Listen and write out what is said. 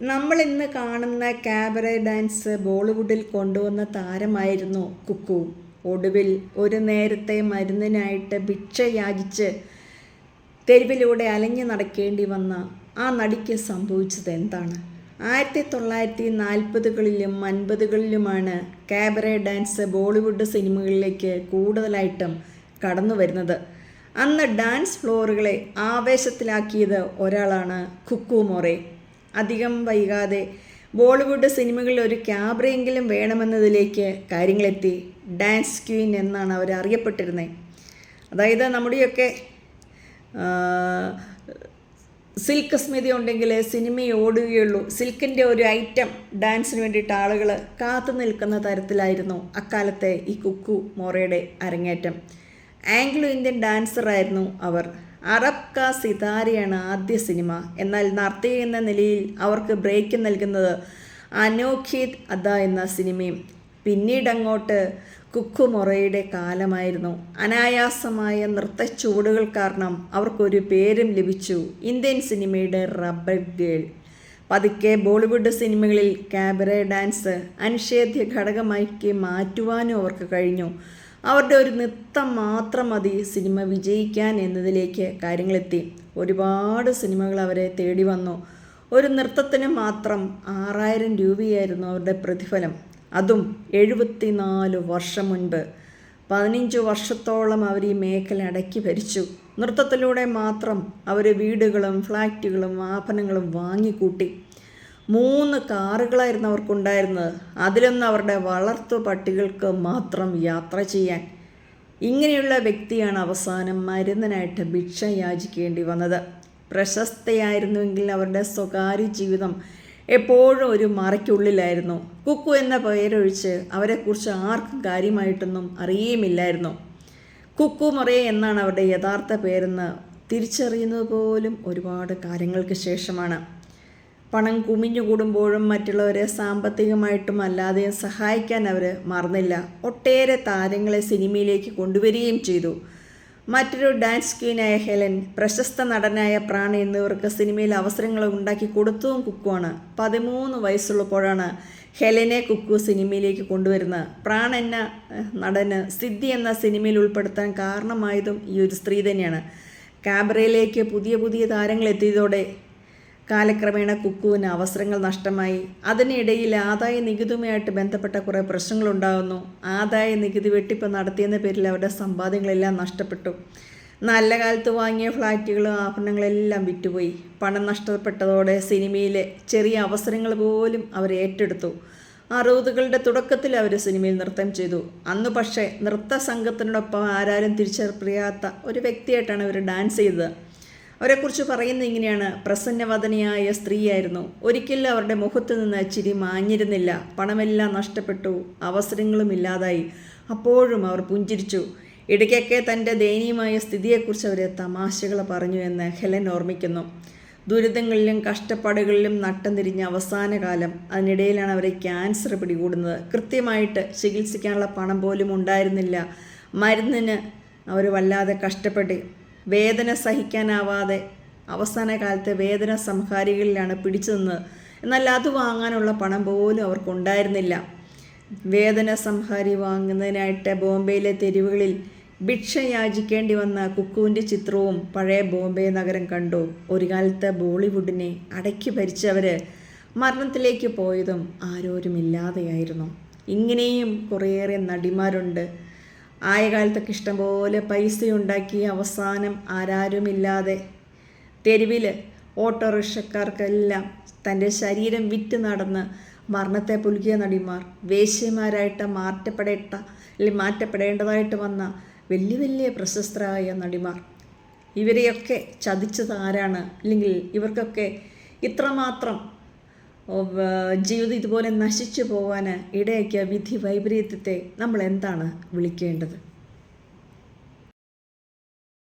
നമ്മൾ ഇന്ന് കാണുന്ന ക്യാബറ ഡാൻസ് ബോളിവുഡിൽ കൊണ്ടുവന്ന താരമായിരുന്നു കുക്കു. ഒടുവിൽ ഒരു നേരത്തെ മരുന്നിനായിട്ട് ഭിക്ഷ യാചിച്ച് തെരുവിലൂടെ അലഞ്ഞു നടക്കേണ്ടി വന്ന ആ നടിക്ക് സംഭവിച്ചത് എന്താണ്? ആയിരത്തി തൊള്ളായിരത്തി നാൽപ്പതുകളിലും അൻപതുകളിലുമാണ് ക്യാബറ ഡാൻസ് ബോളിവുഡ് സിനിമകളിലേക്ക് കൂടുതലായിട്ടും കടന്നു വരുന്നത്. അന്ന് ഡാൻസ് ഫ്ലോറുകളെ ആവേശത്തിലാക്കിയത് ഒരാളാണ് കുക്കു മൊറേ. അധികം വൈകാതെ. ബോളിവുഡ് സിനിമകളിൽ ഒരു ക്യാബ്രയെങ്കിലും വേണമെന്നതിലേക്ക് കാര്യങ്ങളെത്തി. ഡാൻസ് ക്വീൻ എന്നാണ് അവർ അറിയപ്പെട്ടിരുന്നത്. അതായത് നമ്മുടെയൊക്കെ സിൽക്ക് സ്മിതി ഉണ്ടെങ്കിൽ സിനിമ ഓടുകയുള്ളൂ. സിൽക്കിന്റെ ഒരു ഐറ്റം ഡാൻസിന് വേണ്ടിയിട്ട് ആളുകൾ കാത്തു നിൽക്കുന്ന തരത്തിലായിരുന്നു അക്കാലത്തെ ഈ കുക്കു മോറയുടെ അരങ്ങേറ്റം. ആംഗ്ലോ ഇന്ത്യൻ ഡാൻസറായിരുന്നു അവർ. അറബ് കാ സിതാരയാണ് ആദ്യ സിനിമ. എന്നാൽ നർത്തകി എന്ന നിലയിൽ അവർക്ക് ബ്രേക്ക് നൽകുന്നത് അനോഖിത് അദ എന്ന സിനിമയും. പിന്നീട് അങ്ങോട്ട് കുക്കു മൊറയുടെ കാലമായിരുന്നു. അനായാസമായ നൃത്ത ചുവടുകൾ കാരണം അവർക്കൊരു പേരും ലഭിച്ചു. ഇന്ത്യൻ സിനിമയുടെ റബ്ബർ ഗേൾ. പതുക്കെ ബോളിവുഡ് സിനിമകളിൽ ക്യാബറ ഡാൻസ് അനിഷേധ്യ ഘടകമാക്കി മാറ്റുവാനും അവർക്ക് കഴിഞ്ഞു. അവരുടെ ഒരു നൃത്തം മാത്രം മതി സിനിമ വിജയിക്കാൻ എന്നതിലേക്ക് കാര്യങ്ങളെത്തി. ഒരുപാട് സിനിമകൾ അവരെ തേടി വന്നു. ഒരു നൃത്തത്തിന് മാത്രം ആറായിരം രൂപയായിരുന്നു അവരുടെ പ്രതിഫലം. അതും എഴുപത്തിനാല് വർഷം മുൻപ്. പതിനഞ്ച് വർഷത്തോളം അവർ ഈ മേഖല അടക്കി ഭരിച്ചു. നൃത്തത്തിലൂടെ മാത്രം അവർ വീടുകളും ഫ്ലാറ്റുകളും ആഭരണങ്ങളും വാങ്ങിക്കൂട്ടി. മൂന്ന് കാറുകളായിരുന്നു അവർക്കുണ്ടായിരുന്നത്. അതിലൊന്ന് അവരുടെ വളർത്തു പട്ടികൾക്ക് മാത്രം യാത്ര ചെയ്യാൻ. ഇങ്ങനെയുള്ള വ്യക്തിയാണ് അവസാനം മരുന്നിനായിട്ട് ഭിക്ഷ യാചിക്കേണ്ടി വന്നത്. പ്രശസ്തയായിരുന്നുവെങ്കിൽ അവരുടെ സ്വകാര്യ ജീവിതം എപ്പോഴും ഒരു മറയ്ക്കുള്ളിലായിരുന്നു. കുക്കു എന്ന പേരൊഴിച്ച് അവരെക്കുറിച്ച് ആർക്കും കാര്യമായിട്ടൊന്നും അറിയുമില്ലായിരുന്നു കുക്കു മൊറേ എന്നാണ് അവരുടെ യഥാർത്ഥ പേരെന്ന് തിരിച്ചറിയുന്നത് പോലും ഒരുപാട് കാര്യങ്ങൾക്ക് ശേഷമാണ്. പണം കുമിഞ്ഞു കൂടുമ്പോഴും മറ്റുള്ളവരെ സാമ്പത്തികമായിട്ടും അല്ലാതെയും സഹായിക്കാൻ അവർ മറന്നില്ല. ഒട്ടേറെ താരങ്ങളെ സിനിമയിലേക്ക് കൊണ്ടുവരികയും ചെയ്തു. മറ്റൊരു ഡാൻസ് ക്വീനായ ഹെലൻ പ്രശസ്ത നടനായ പ്രാൺ എന്നിവർക്ക് സിനിമയിൽ അവസരങ്ങൾ ഉണ്ടാക്കി കൊടുത്തതും കുക്കുവാണ്. പതിമൂന്ന് വയസ്സുള്ളപ്പോഴാണ് ഹെലനെ കുക്കു സിനിമയിലേക്ക് കൊണ്ടുവരുന്നത്. പ്രാൺ എന്ന നടന് സിദ്ധി എന്ന സിനിമയിൽ ഉൾപ്പെടുത്താൻ കാരണമായതും ഈ ഒരു സ്ത്രീ തന്നെയാണ്. കാബറയിലേക്ക് പുതിയ പുതിയ താരങ്ങൾ എത്തിയതോടെ കാലക്രമേണ കുക്കുവിന് അവസരങ്ങൾ നഷ്ടമായി. അതിനിടയിൽ ആദായ നികുതിയുമായിട്ട് ബന്ധപ്പെട്ട കുറേ പ്രശ്നങ്ങളുണ്ടാകുന്നു. ആദായ നികുതി വെട്ടിപ്പ് നടത്തിയെന്ന പേരിൽ അവരുടെ സമ്പാദ്യങ്ങളെല്ലാം നഷ്ടപ്പെട്ടു. നല്ല കാലത്ത് വാങ്ങിയ ഫ്ലാറ്റുകളും ആഭരണങ്ങളെല്ലാം വിറ്റുപോയി. പണം നഷ്ടപ്പെട്ടതോടെ സിനിമയിലെ ചെറിയ അവസരങ്ങൾ പോലും അവർ ഏറ്റെടുത്തു. അറുപതുകളുടെ തുടക്കത്തിൽ അവർ സിനിമയിൽ നൃത്തം ചെയ്തു. അന്ന് പക്ഷേ നൃത്ത സംഘത്തിനോടൊപ്പം ആരാരും തിരിച്ചറിയാത്ത ഒരു വ്യക്തിയായിട്ടാണ് അവർ ഡാൻസ് ചെയ്തത്. അവരെക്കുറിച്ച് പറയുന്നത് ഇങ്ങനെയാണ്. പ്രസന്നവദനയായ സ്ത്രീയായിരുന്നു. ഒരിക്കലും അവരുടെ മുഖത്ത് നിന്ന് ചിരി മാഞ്ഞിരുന്നില്ല. പണമെല്ലാം നഷ്ടപ്പെട്ടു. അവസരങ്ങളും ഇല്ലാതായി. അപ്പോഴും അവർ പുഞ്ചിരിച്ചു. ഇടയ്ക്കൊക്കെ തന്റെ ദയനീയമായ സ്ഥിതിയെക്കുറിച്ച് അവർ തമാശകൾ പറഞ്ഞു എന്ന് ഹെലൻ ഓർമ്മിക്കുന്നു. ദുരിതങ്ങളിലും കഷ്ടപ്പാടുകളിലും നട്ടം തിരിഞ്ഞ അവസാന കാലം. അതിനിടയിലാണ് അവരെ ക്യാൻസർ പിടികൂടുന്നത്. കൃത്യമായിട്ട് ചികിത്സിക്കാനുള്ള പണം പോലും ഉണ്ടായിരുന്നില്ല. മരുന്നിന് അവർ വല്ലാതെ കഷ്ടപ്പെട്ട്. വേദന സഹിക്കാനാവാതെ അവസാന കാലത്തെ വേദന സംഹാരികളിലാണ് പിടിച്ചു നിന്നത് എന്നാൽ അത് വാങ്ങാനുള്ള പണം പോലും അവർക്കുണ്ടായിരുന്നില്ല. വേദന സംഹാരി വാങ്ങുന്നതിനായിട്ട് ബോംബെയിലെ തെരുവുകളിൽ ഭിക്ഷ യാചിക്കേണ്ടി വന്ന കുക്കുവിന്റെ ചിത്രവും പഴയ ബോംബെ നഗരം കണ്ടു. ഒരു കാലത്ത് ബോളിവുഡിനെ അടക്കി ഭരിച്ചവർ മരണത്തിലേക്ക് പോയതും ആരോരുമില്ലാതെയായിരുന്നു. ഇങ്ങനെയും കുറേയേറെ നടിമാരുണ്ട്. ആയ കാലത്തൊക്കെ ഇഷ്ടംപോലെ പൈസ ഉണ്ടാക്കി അവസാനം ആരാരുമില്ലാതെ. തെരുവിൽ ഓട്ടോറിക്ഷക്കാർക്കെല്ലാം തന്റെ ശരീരം വിറ്റ് നടന്ന് മരണത്തെ പുലുകിയ നടിമാർ വേശ്യമാരായിട്ട് മാറ്റപ്പെടേട്ട അല്ലെങ്കിൽ മാറ്റപ്പെടേണ്ടതായിട്ട് വന്ന വലിയ വലിയ പ്രശസ്തരായ നടിമാർ. ഇവരെയൊക്കെ ചതിച്ചത് ആരാണ്? അല്ലെങ്കിൽ ഇവർക്കൊക്കെ ഇത്രമാത്രം ജീവിതം ഇതുപോലെ നശിച്ചു പോകാൻ ഇടയാക്കിയ വിധി വൈപരീത്യത്തെ നമ്മൾ എന്താണ് വിളിക്കേണ്ടത്?